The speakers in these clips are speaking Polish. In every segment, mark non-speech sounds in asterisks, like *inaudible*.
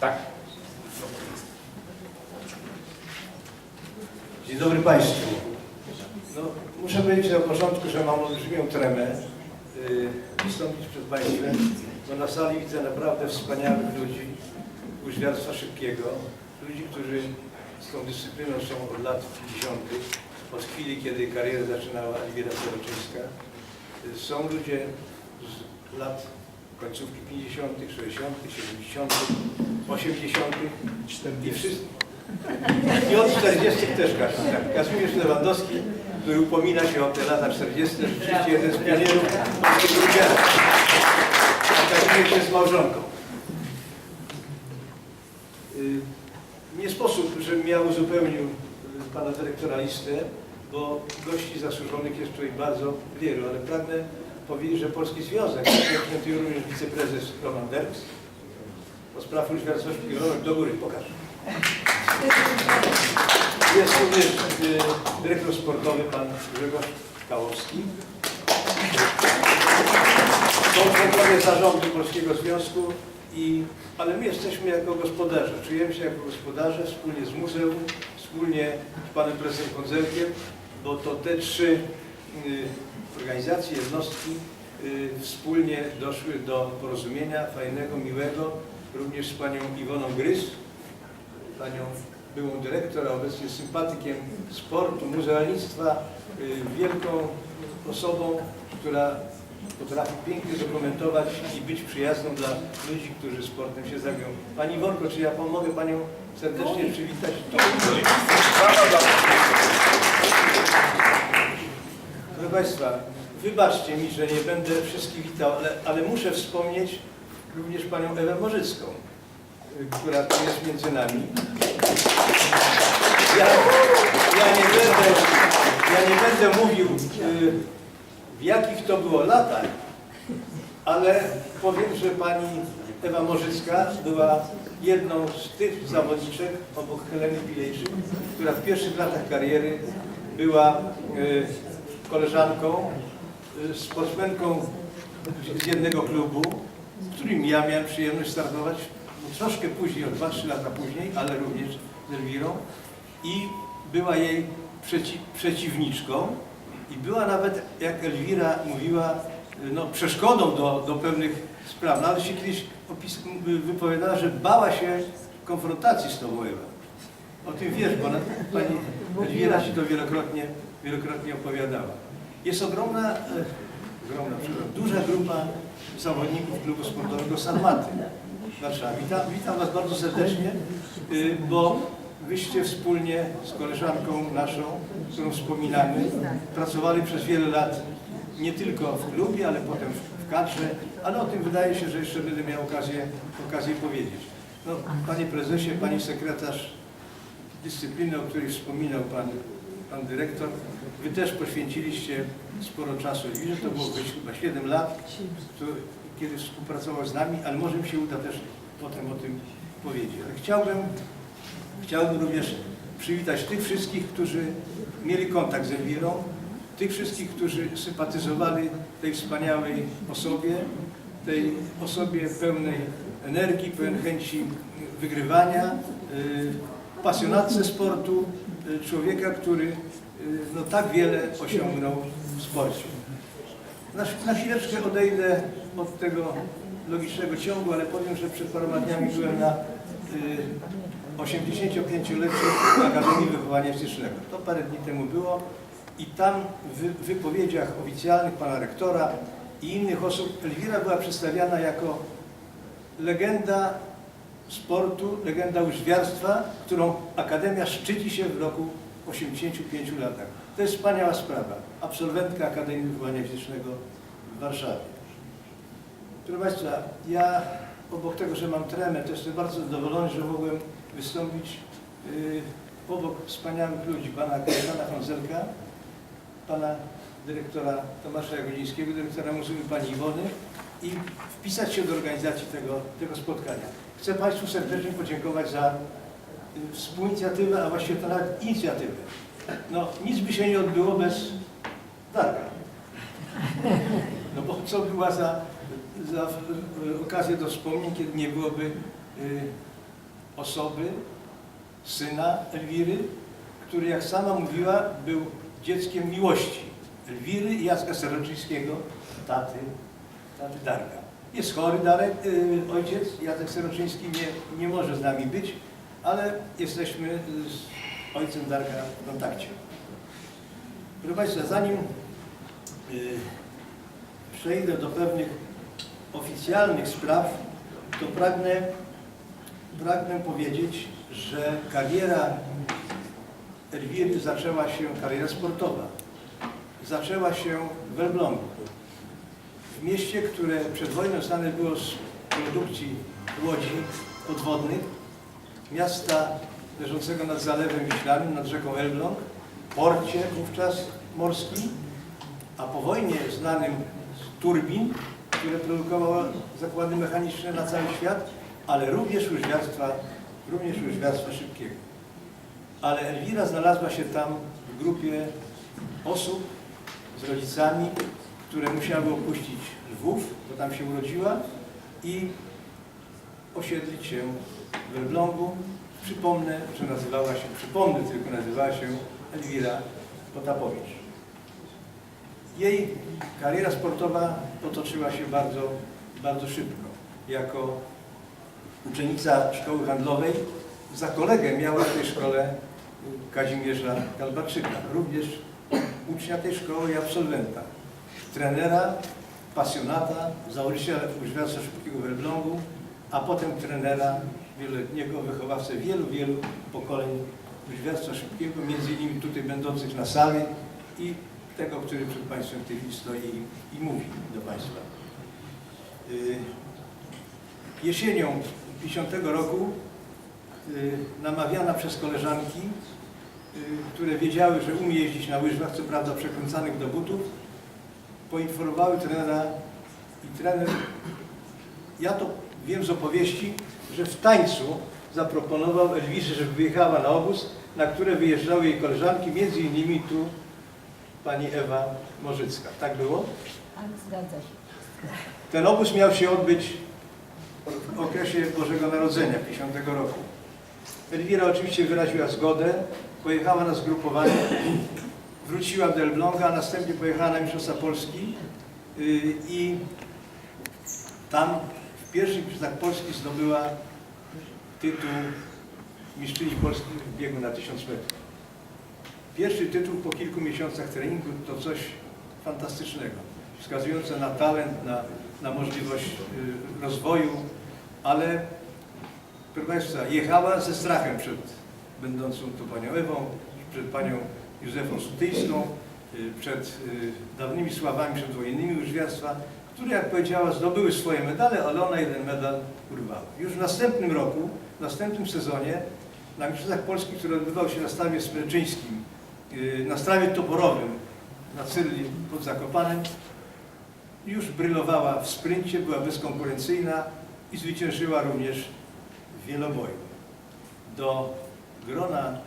Tak. Dzień dobry Państwu. No, muszę powiedzieć na początku, że mam olbrzymią tremę yy, wystąpić przed Państwem, bo na sali widzę naprawdę wspaniałych ludzi łyżwiarstwa szybkiego, ludzi, którzy z tą dyscypliną są od lat 50., od chwili, kiedy karierę zaczynała Elwira Soroczyńska. Yy, Są ludzie z lat końcówki 50., 60., 70., 80. i wszyscy, i od 40 też Kazimierz. Kazimierz Lewandowski, który upomina się o te lata 40, rzeczywiście jeden z pionierów polskiego wydziału. A Kazimierz jest małżonką. Y, Nie sposób, żebym ja uzupełnił y, pana dyrektora listę, bo gości zasłużonych jest tutaj bardzo wielu, ale pragnę powiedzieć, że Polski Związek, reprezentuje również wiceprezes Roman Derks, do spraw szpiegowego, do góry, pokaż. Jest również y, dyrektor sportowy pan Grzegorz Kałowski. Są członkowie zarządu Polskiego Związku, i, ale my jesteśmy jako gospodarze, czujemy się jako gospodarze wspólnie z muzeum, wspólnie z panem prezesem Kondzelkiem, bo to te trzy y, organizacje, jednostki y, wspólnie doszły do porozumienia fajnego, miłego, również z panią Iwoną Grys, panią byłą dyrektor, a obecnie sympatykiem sportu, muzealnictwa, y, wielką osobą, która potrafi pięknie dokumentować i być przyjazną dla ludzi, którzy sportem się zajmują. Pani Worko, czy ja pomogę Panią serdecznie przywitać? Proszę Państwa, wybaczcie mi, że nie będę wszystkich witał, ale, ale muszę wspomnieć również Panią Ewę Morzycką, która tu jest między nami. Ja, ja, nie, będę, ja nie będę mówił, y, w jakich to było latach, ale powiem, że pani Ewa Morzycka była jedną z tych zawodniczek obok Heleny Pilejczyk, która w pierwszych latach kariery była y, koleżanką, sportsmenką z jednego klubu, w którym ja miałem przyjemność startować troszkę później, o 2-3 lata później, ale również z Elwirą i była jej przeci przeciwniczką i była nawet, jak Elwira mówiła, no, przeszkodą do, do pewnych spraw. Nawet się kiedyś opis, wypowiadała, że bała się konfrontacji z tobą Ewa. O tym wiesz, bo ona, pani Elwira ci to wielokrotnie, wielokrotnie opowiadała. Jest ogromna, e, ogromna, duża grupa zawodników klubu sportowego Sarmaty w Warszawie. Witam, witam Was bardzo serdecznie, y, bo Wyście wspólnie z koleżanką naszą, którą wspominamy, pracowali przez wiele lat nie tylko w klubie, ale potem w kadrze, ale o tym wydaje się, że jeszcze będę miał okazję, okazję powiedzieć. No, panie prezesie, pani sekretarz dyscypliny, o której wspominał pan, pan dyrektor, wy też poświęciliście sporo czasu. Że to było chyba 7 lat, kiedy współpracował z nami, ale może mi się uda też potem o tym powiedzieć. Ale chciałbym Chciałbym również przywitać tych wszystkich, którzy mieli kontakt z Elwirą, tych wszystkich, którzy sympatyzowali tej wspaniałej osobie, tej osobie pełnej energii, pełnej chęci wygrywania, y, pasjonatce sportu, y, człowieka, który no, tak wiele osiągnął w sporcie. Na, na chwileczkę odejdę od tego logicznego ciągu, ale powiem, że przed paroma dniami byłem na y, 85-leciu Akademii Wychowania Fizycznego. To parę dni temu było i tam w wypowiedziach oficjalnych pana rektora i innych osób Elwira była przedstawiana jako legenda sportu, legenda łyżwiarstwa, którą Akademia szczyci się w roku 85 latach. To jest wspaniała sprawa. Absolwentka Akademii Wychowania Fizycznego w Warszawie. Proszę Państwa, ja obok tego, że mam tremę, to jestem bardzo zadowolony, że mogłem wystąpić yy, obok wspaniałych ludzi, pana Kajetana Honzelka, pana dyrektora Tomasza Jagodzińskiego, dyrektora Muzeum pani Iwony i wpisać się do organizacji tego, tego spotkania. Chcę Państwu serdecznie podziękować za współinicjatywę, a właściwie to nawet inicjatywę. No, nic by się nie odbyło bez Darka. No bo co była za, za y, okazję do wspomnień, kiedy nie byłoby y, osoby, syna Elwiry, który, jak sama mówiła, był dzieckiem miłości Elwiry i Jacka Seroczyńskiego, taty, taty Darka. Jest chory Darek, y, ojciec, Jacek Seroczyński nie, nie może z nami być, ale jesteśmy z ojcem Darka w kontakcie. Proszę Państwa, zanim y, przejdę do pewnych oficjalnych spraw, to pragnę, pragnę powiedzieć, że kariera Elwiry zaczęła się, kariera sportowa, zaczęła się w Elblągu. W mieście, które przed wojną znane było z produkcji łodzi podwodnych, miasta leżącego nad Zalewem Wiślanym, nad rzeką Elbląg, porcie wówczas morskim, a po wojnie znanym z turbin, które produkowały zakłady mechaniczne na cały świat, ale również łyżwiarstwa, również łyżwiarstwa szybkiego. Ale Elwira znalazła się tam w grupie osób z rodzicami, które musiały opuścić Lwów, bo tam się urodziła i osiedlić się w Elblągu. Przypomnę, że nazywała się, przypomnę tylko, nazywała się Elwira Potapowicz. Jej kariera sportowa potoczyła się bardzo, bardzo szybko. Jako uczennica szkoły handlowej za kolegę miała w tej szkole Kazimierza Kalbarczyka, również ucznia tej szkoły i absolwenta. Trenera, pasjonata, założyciela łyżwiarstwa szybkiego w Elblągu, a potem trenera wieloletniego, wychowawcę wielu, wielu pokoleń łyżwiarstwa szybkiego, między innymi tutaj będących na sali i tego, który przed Państwem w tej chwili stoi i, i mówi do Państwa. Y, Jesienią 50 roku y, namawiana przez koleżanki, y, które wiedziały, że umie jeździć na łyżwach, co prawda przekręcanych do butów, poinformowały trenera i trener, ja to wiem z opowieści, że w tańcu zaproponował Elwisze, żeby wyjechała na obóz, na które wyjeżdżały jej koleżanki, między innymi tu pani Ewa Morzycka. Tak było? Tak, zgadza się. Ten obóz miał się odbyć w okresie Bożego Narodzenia, 50 roku. Elwira oczywiście wyraziła zgodę, pojechała na zgrupowanie, wróciła do Elbląga, a następnie pojechała na Mistrzostwa Polski yy, i tam w pierwszych Mistrzostwach Polski zdobyła tytuł mistrzyni Polski w biegu na 1000 metrów. Pierwszy tytuł po kilku miesiącach treningu to coś fantastycznego, wskazujące na talent, na, na możliwość y, rozwoju, ale proszę Państwa, jechała ze strachem przed będącą tu panią Ewą, przed panią Józefą Sutyjską, y, przed y, dawnymi sławami przedwojennymi łyżwiarstwa, które, jak powiedziała, zdobyły swoje medale, ale ona jeden medal urwała. Już w następnym roku, w następnym sezonie, na Mistrzostwach Polski, który odbywał się na stawie smyczyńskim, y, na stawie toporowym, na Cyrli pod Zakopanem, już brylowała w sprincie, była bezkonkurencyjna i zwyciężyła również w wieloboju. Do grona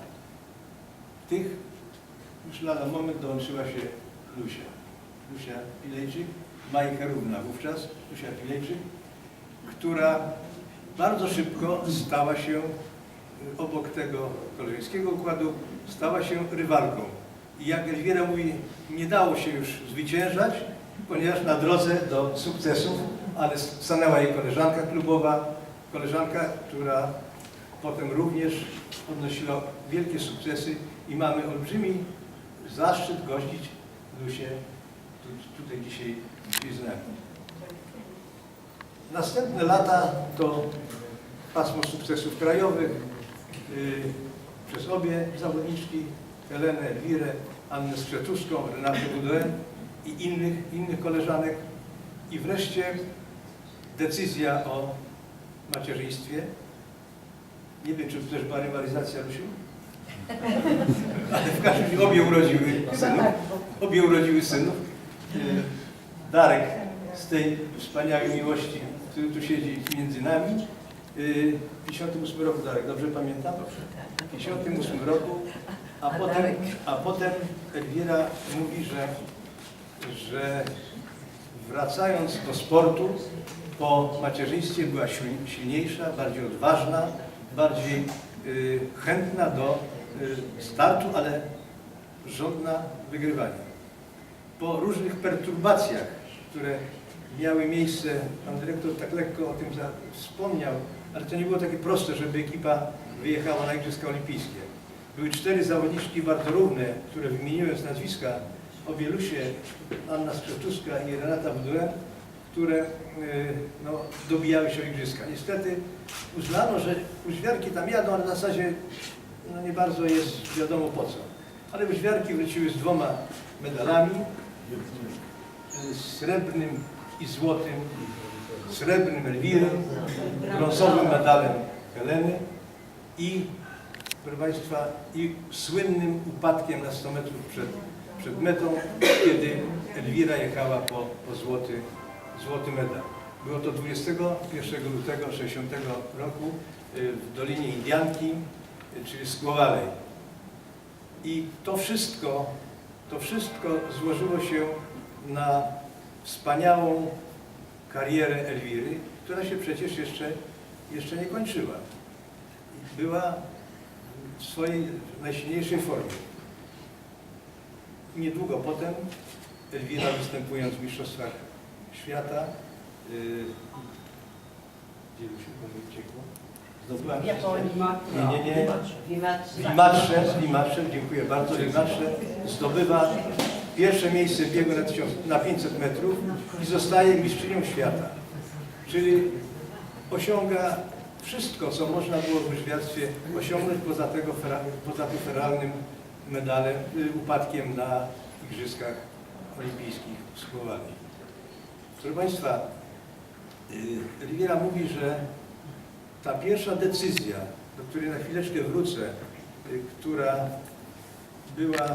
tych już lada moment dołączyła się Lusia. Lusia Pilejczyk, Majka Równa wówczas, Lusia Pilejczyk, która bardzo szybko stała się y, obok tego koleżeńskiego układu, stała się rywalką. I jak Elwiera mówi, nie dało się już zwyciężać, ponieważ na drodze do sukcesów, ale stanęła jej koleżanka klubowa, koleżanka, która potem również odnosiła wielkie sukcesy i mamy olbrzymi zaszczyt gościć Lusię tutaj dzisiaj, dzisiaj z nami. Następne lata to pasmo sukcesów krajowych yy, przez obie zawodniczki, Helenę, Elwirę, Annę Skrzetuską, Renatę Budoen i innych, innych koleżanek. I wreszcie decyzja o macierzyństwie. Nie wiem, czy to też była rywalizacja, Lusiu? *laughs* Ale w każdym razie obie urodziły synów. Obie urodziły synów. Yy, Darek z tej wspaniałej miłości, który tu siedzi między nami. Yy, W 58 roku, Darek, dobrze pamiętam? W 58 roku, a potem, a potem Elwiera mówi, że, że wracając do sportu, po macierzyństwie była silniejsza, bardziej odważna, bardziej y, chętna do y, startu, ale żądna wygrywania. Po różnych perturbacjach, które miały miejsce, pan dyrektor tak lekko o tym wspomniał, ale to nie było takie proste, żeby ekipa wyjechała na Igrzyska Olimpijskie. Były cztery zawodniczki bardzo równe, które wymieniłem z nazwiska, obie Lusie, Anna Skrzeptuska i Renata Wduen, które y, no, dobijały się Igrzyska. Niestety uznano, że łyżwiarki tam jadą, ale w zasadzie no, nie bardzo jest wiadomo po co. Ale łyżwiarki wróciły z dwoma medalami, srebrnym i złotym, srebrnym Elwiry, brązowym medalem Heleny i, proszę Państwa, i słynnym upadkiem na 100 metrów przed, przed metą, kiedy Elwira jechała po, po złoty, złoty medal. Było to 21 lutego 60 roku y, w Dolinie Indianki, y, czyli Skłowalej. I to wszystko, to wszystko złożyło się na wspaniałą karierę Elwiry, która się przecież jeszcze, jeszcze nie kończyła. Była w swojej najsilniejszej formie. Niedługo potem Elwira występując w Mistrzostwach Świata, yy, gdzie już się uciekło? W Japonii. Nie, nie, nie. Limatrze, Limatrze, dziękuję bardzo. Limatrze zdobywa pierwsze miejsce w biegu na, 1000, na 500 metrów i zostaje mistrzynią świata. Czyli osiąga wszystko, co można było w łyżwiarstwie osiągnąć poza, tego, poza tym feralnym medalem, y, upadkiem na Igrzyskach Olimpijskich w Słowanii. Proszę Państwa, y, Riviera mówi, że ta pierwsza decyzja, do której na chwileczkę wrócę, y, która była